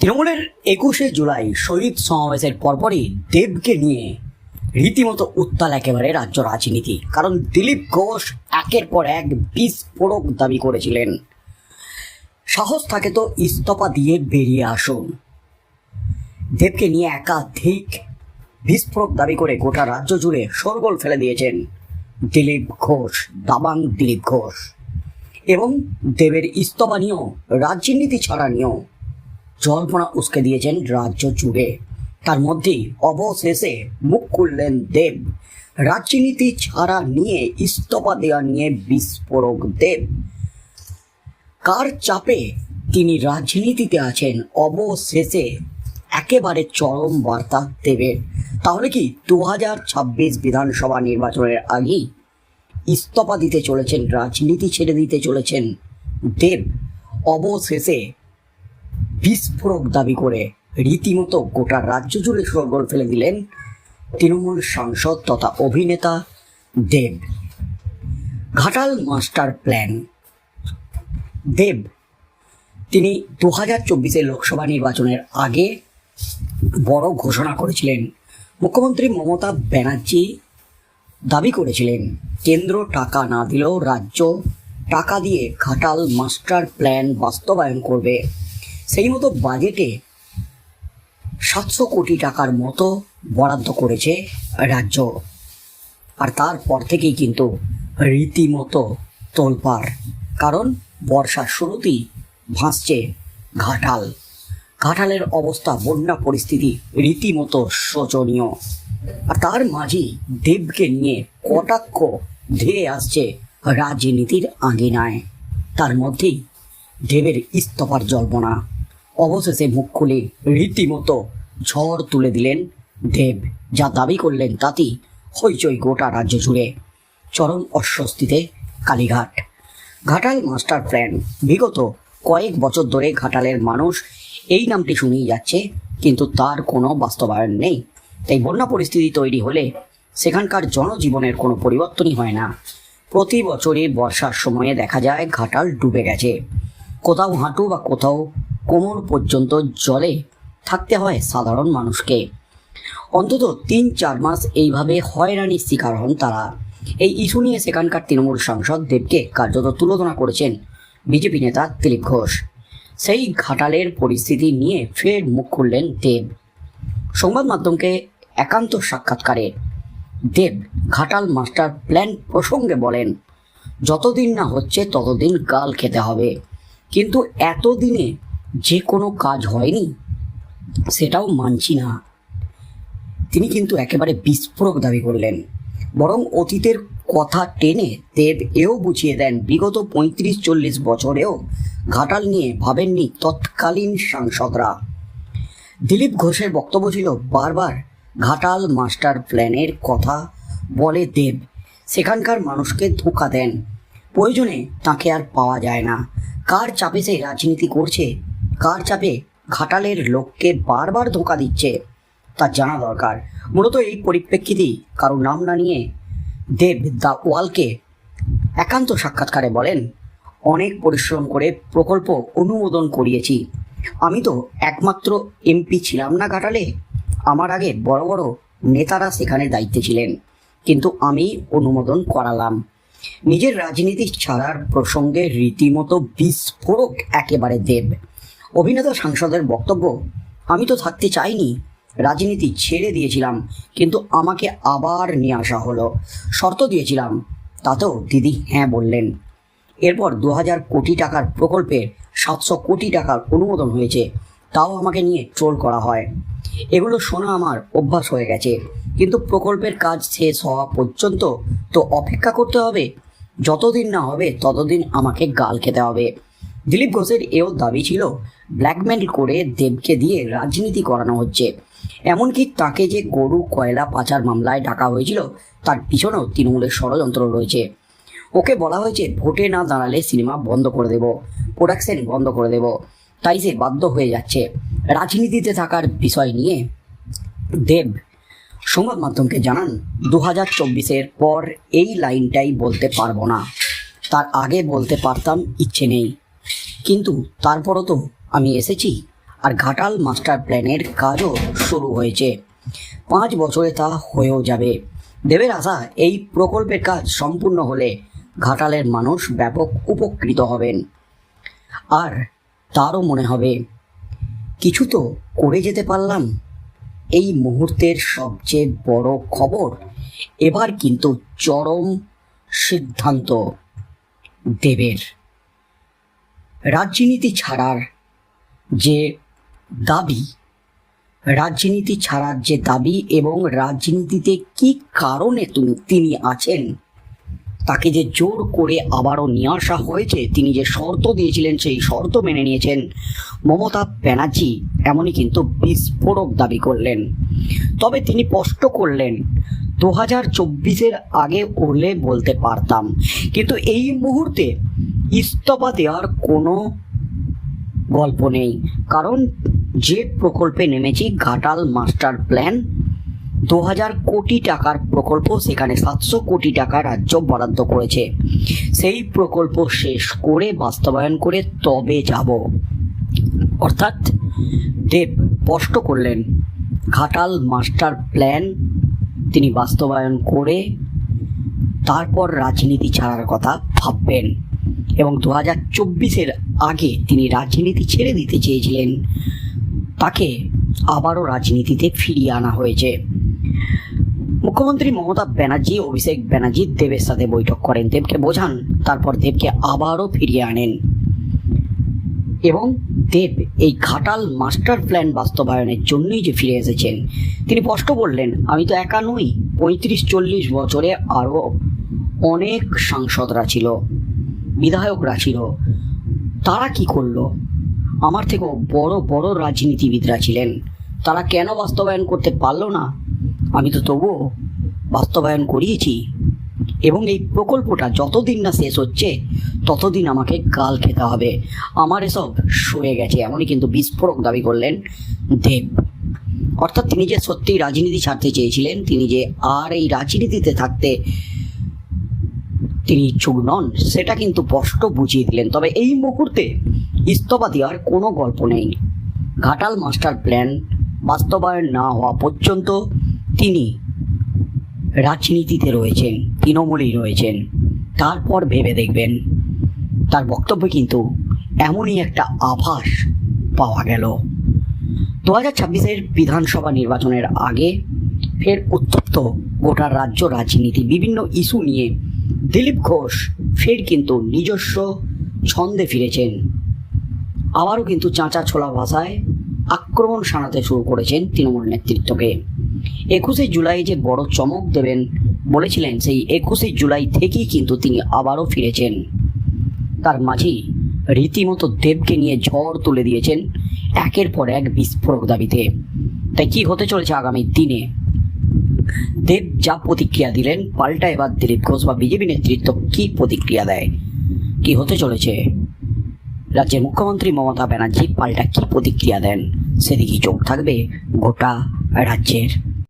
তৃণমূলের একুশে জুলাই শহীদ সমাবেশের পরপরই দেবকে নিয়ে রীতিমতো উত্তাল একেবারে রাজ্য রাজনীতি। কারণ দিলীপ ঘোষ একের পর এক বিস্ফোরক দাবি করেছিলেন। সাহস থাকে তো ইস্তফা দিয়ে বেরিয়ে আসুন। দেবকে নিয়ে একাধিক বিস্ফোরক দাবি করে গোটা রাজ্য জুড়ে শোরগোল ফেলে দিয়েছেন দিলীপ ঘোষ, দাবাং দিলীপ ঘোষ। এবং দেবের ইস্তফা নিয়েও, রাজনীতি ছাড়া নিয়েও জল্পনা উস্কে দিয়েছেন রাজ্য জুড়ে। তার মধ্যেই অবশেষে মুখ খুললেন দেব। রাজনীতি ছাড়া নিয়ে ইস্তফা দেওয়া নিয়ে বিস্ফোরক দেব। কার চাপে তিনি রাজনীতিতে আছেন? অবশেষে একেবারে চরম বার্তা দেবের। তাহলে কি দু হাজার ছাব্বিশ বিধানসভা নির্বাচনের আগেই ইস্তফা দিতে চলেছেন, রাজনীতি ছেড়ে দিতে চলেছেন দেব? অবশেষে বিস্ফোরক দাবি করে রীতিমতো গোটা রাজ্য জুড়ে সরগোল ফেলে দিলেন তৃণমূল সাংসদ তথা অভিনেতা দেব। Ghatal master plan. দেব, তিনি দু হাজার চব্বিশের লোকসভা নির্বাচনের আগে বড় ঘোষণা করেছিলেন। মুখ্যমন্ত্রী মমতা ব্যানার্জি দাবি করেছিলেন, কেন্দ্র টাকা না দিলেও রাজ্য টাকা দিয়ে ঘাটাল মাস্টার প্ল্যান বাস্তবায়ন করবে। সেই মতো বাজেটে সাতশো কোটি টাকার মতো বরাদ্দ করেছে রাজ্য। আর তারপর থেকেই কিন্তু রীতিমতো তোলপাড়। কারণ বর্ষার শুরুতেই ভাসছে ঘাটাল। ঘাটালের অবস্থা, বন্যা পরিস্থিতি রীতিমতো শোচনীয়। আর তার মাঝেই দেবকে নিয়ে কটাক্ষ ধেয়ে আসছে রাজনীতির আঙিনায়। তার মধ্যেই দেবের ইস্তফার জল্পনা। অবশেষে মুখ খুলে রীতিমতো ঝড় তুলে দিলেন দেব। যা দাবি করলেন তাতেই হইচই গোটা রাজ্য জুড়ে। চরম অস্বস্তিতে কালীঘাট। Ghatal master plan. বিগত কয়েক বছর ধরে ঘাটালের মানুষ এই নামটি শুনেই যাচ্ছে, কিন্তু তার কোনো বাস্তবায়ন নেই। তাই বন্যা পরিস্থিতি তৈরি হলে সেখানকার জনজীবনের কোনো পরিবর্তনই হয় না। প্রতি বছরই বর্ষার সময়ে দেখা যায় ঘাটাল ডুবে গেছে। কোথাও হাঁটু বা কোথাও কোমর পর্যন্ত জলে থাকতে হয় সাধারণ মানুষকে। অন্তত তিন চার মাস এইভাবে হয়রানির শিকার হন তারা। এই ইস্যু নিয়ে সেখানকার তৃণমূল সাংসদ দেবকে কার্যত তুলনা করেছেন বিজেপি নেতা দিলীপ ঘোষ। সেই ঘাটালের পরিস্থিতি নিয়ে ফের মুখ খুললেন দেব। সংবাদ মাধ্যমকে একান্ত সাক্ষাৎকারে দেব ঘাটাল মাস্টার প্ল্যান প্রসঙ্গে বলেন, যতদিন না হচ্ছে ততদিন গাল খেতে হবে। কিন্তু এতদিনে যে কোনো কাজ হয়নি, সেটাও মানছি না। তিনি কিন্তু একেবারে বিস্ফোরক দাবি করলেন। বরং অতীতের কথা টেনে দেব এও বুঝিয়ে দেন, বিগত পঁয়ত্রিশ চল্লিশ বছরেও ঘাটাল নিয়ে ভাবেননি তৎকালীন সাংসদরা। দিলীপ ঘোষের বক্তব্য ছিল, বারবার ঘাটাল মাস্টার প্ল্যানের কথা বলে দেব, সেখানকার মানুষকে ধোঁকা দেন। প্রয়োজনে তাকে আর পাওয়া যায় না। কার চাপে সে রাজনীতি করছে কার চাপে ঘাটালের লোককে বারবার ধোকা দিচ্ছে, তা জানা দরকার। মূলত এই পরিপ্রেক্ষিতেই কারও নাম না নিয়ে দেব দ্য ওয়ালকে একান্ত সাক্ষাৎকারে বলেন, অনেক পরিশ্রম করে প্রকল্প অনুমোদন করিয়েছি। আমি তো একমাত্র এমপি ছিলাম না ঘাটালে। আমার আগে বড় বড় নেতারা সেখানে দায়িত্বে ছিলেন, কিন্তু আমি অনুমোদন করালাম। নিজের রাজনীতি ছাড়ার প্রসঙ্গে রীতিমতো বিস্ফোরক একেবারে দেব। অভিনেতা সাংসদের বক্তব্য, আমি তো থাকতে চাইনি, রাজনীতি ছেড়ে দিয়েছিলাম, কিন্তু আমাকে আবার নিয়ে আসা হলো। শর্ত দিয়েছিলাম, তাতেও দিদি হ্যাঁ বললেন। এরপর দু হাজার কোটি টাকার প্রকল্পে সাতশো কোটি টাকার অনুমোদন হয়েছে, তাও আমাকে নিয়ে ট্রোল করা হয়। এগুলো শোনা আমার অভ্যাস হয়ে গেছে, কিন্তু প্রকল্পের কাজ শেষ হওয়া পর্যন্ত তো অপেক্ষা করতে হবে। যতদিন না হবে, ততদিন আমাকে গাল খেতে হবে। দিলীপ ঘোষের এও দাবি ছিল ব্ল্যাকমেল করে দেবকে দিয়ে রাজনীতি করানো হচ্ছে। এমনকি তাকে যে গরু, কয়লা পাচার মামলায় ডাকা হয়েছিল, তার পিছনেও তৃণমূলের ষড়যন্ত্র রয়েছে। ওকে বলা হয়েছে, ভোটে না দাঁড়ালে সিনেমা বন্ধ করে দেব প্রোডাকশন বন্ধ করে দেব। তাই সে বাধ্য হয়ে যাচ্ছে। রাজনীতিতে থাকার বিষয় নিয়ে দেব সংবাদ মাধ্যমকে জানান দু হাজার চব্বিশের পর এই লাইনটাই বলতে পারব না। তার আগে বলতে পারতাম ইচ্ছে নেই। কিন্তু তারপরও তো আমি এসেছি আর ঘাটাল মাস্টার প্ল্যানের কাজও শুরু হয়েছে। পাঁচ বছরে তা হয়েও যাবে। দেবের আশা এই প্রকল্পের কাজ সম্পূর্ণ হলে ঘাটালের মানুষ ব্যাপক উপকৃত হবেন। আর তারও মনে হবে, কিছু তো করে যেতে পারলাম। এই মুহূর্তের সবচেয়ে বড় খবর এবার কিন্তু চরম সিদ্ধান্ত দেবের। রাজনীতি ছাড়ার যে দাবি, রাজনীতি ছাড়ার যে দাবি এবং রাজনীতিতে কি কারণে তিনি আছেন, তাকে যে জোর করে আবারও নিয়ে আসা হয়েছে, তিনি যে শর্ত দিয়েছিলেন, সেই শর্ত মেনে নিয়েছেন। মমতা ব্যানার্জি এমনই কিন্তু বিস্ফোরক দাবি করলেন। তবে তিনি স্পষ্ট করলেন, দু হাজার চব্বিশের আগে হলে বলতে পারতাম। কিন্তু এই মুহূর্তে ইস্তফা দেওয়ার কোনো গল্প নেই। কারণ যে প্রকল্পে নেমেছি, ঘাটাল মাস্টার প্ল্যান দু হাজার কোটি টাকার প্রকল্প সেখানে সাতশো কোটি টাকা রাজ্য বরাদ্দ করেছে। সেই প্রকল্প শেষ করে, বাস্তবায়ন করে তবে যাব। অর্থাৎ দেব স্পষ্ট করলেন, ঘাটাল মাস্টার প্ল্যান তিনি বাস্তবায়ন করে, তারপর রাজনীতি ছাড়ার কথা ভাববেন। এবং দু হাজার চব্বিশের আগে তিনি রাজনীতি ছেড়ে দিতে চেয়েছিলেন। তাকে আবারও রাজনীতিতে ফিরিয়ে আনা হয়েছে। মুখ্যমন্ত্রী মমতা ব্যানার্জি, অভিষেক ব্যানার্জি দেবের সাথে বৈঠক করেন। দেবকে বোঝান, তারপর দেবকে আবারও ফিরিয়ে আনেন। এবং দেব এই ঘাটাল মাস্টার প্ল্যান বাস্তবায়নের জন্যই যে ফিরে এসেছেন, তিনি স্পষ্ট বললেন, আমি তো একা নই। পঁয়ত্রিশ চল্লিশ বছরে আরও অনেক সাংসদরা ছিল। বিধায়করা ছিল তারা কি করল? আমার থেকেও বড় বড় রাজনীতিবিদরা ছিলেন। তারা কেন বাস্তবায়ন করতে পারল না? আমি তো তবুও বাস্তবায়ন করিয়েছি। এবং এই প্রকল্পটা যতদিন না শেষ হচ্ছে, ততদিন আমাকে গাল খেতে হবে। আমার এসব সরে গেছে, এমনই কিন্তু বিস্ফোরক দাবি করলেন দেব। অর্থাৎ তিনি যে সত্যিই রাজনীতি ছাড়তে চেয়েছিলেন, তিনি যে আর এই রাজনীতিতে থাকতে তিনি ইচ্ছুক নন, সেটা কিন্তু স্পষ্ট বুঝিয়ে দিলেন। তবে এই মুহূর্তে ইস্তফা দেওয়ার কোনো গল্প নেই। ঘাটাল মাস্টার প্ল্যান বাস্তবায়ন না হওয়া পর্যন্ত তিনি রাজনীতিতে রয়েছেন, তৃণমূলেই রয়েছেন। তারপর ভেবে দেখবেন, তার বক্তব্যে কিন্তু এমনই একটা আভাস পাওয়া গেল। দু হাজার ছাব্বিশের বিধানসভা নির্বাচনের আগে ফের উত্তপ্ত গোটা রাজ্য রাজনীতি, বিভিন্ন ইস্যু নিয়ে দিলীপ ঘোষ ফের কিন্তু নিজস্ব ছন্দে ফিরেছেন। আবারও কিন্তু চাঁচা ছোলা ভাষায় আক্রমণ শানাতে শুরু করেছেন তৃণমূল নেতৃত্বকে। একুশে জুলাই যে বড় চমক দেবেন বলেছিলেন, সেই একুশে জুলাই থেকেই কিন্তু তিনি আবারও ফিরেছেন। তার মাঝেই রীতিমতো দেবকে নিয়ে ঝড় তুলে দিয়েছেন, একের পর এক বিস্ফোরক দাবিতে। তাই কি হতে চলেছে আগামী দিনে? দেব যা প্রতিক্রিয়া দিলেন, পাল্টা এবার দিলীপ ঘোষ বা বিজেপি নেতৃত্ব কি প্রতিক্রিয়া দেয়? কি হতে চলেছে? রাজ্যের মুখ্যমন্ত্রী মমতা ব্যানার্জি পাল্টা কি প্রতিক্রিয়া দেন? সেদিকে চোখ থাকবে গোটা রাজ্যের?